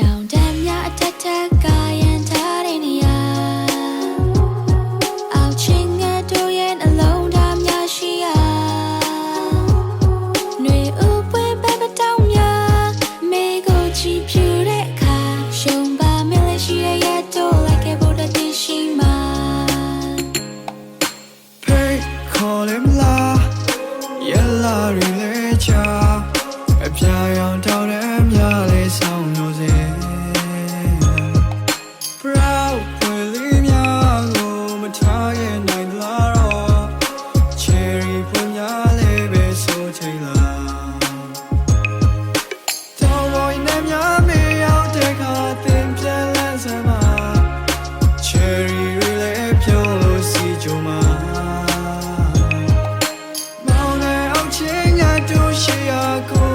တောင်တန်းများအထက်ထက်ကရင်ထားတဲ့နေရာအောက်ချင်းငတ်တို့ရဲ့အလုံးသားများရှိရာຫນွေဥပွေးပဲပတောင်းများမေကိုချီဖြူတဲ့အခါရှုံပါမလေးရှိတဲ့ရဲ့တို့လိုက်ခဲ့ဖို့တည်ရှိမှာ Pay call him la Yella really cha အပြာရောင်တောင်းတဲ့ ကြမှာမောင်နဲ့အောင်ချင်းရတို့ရှိရကို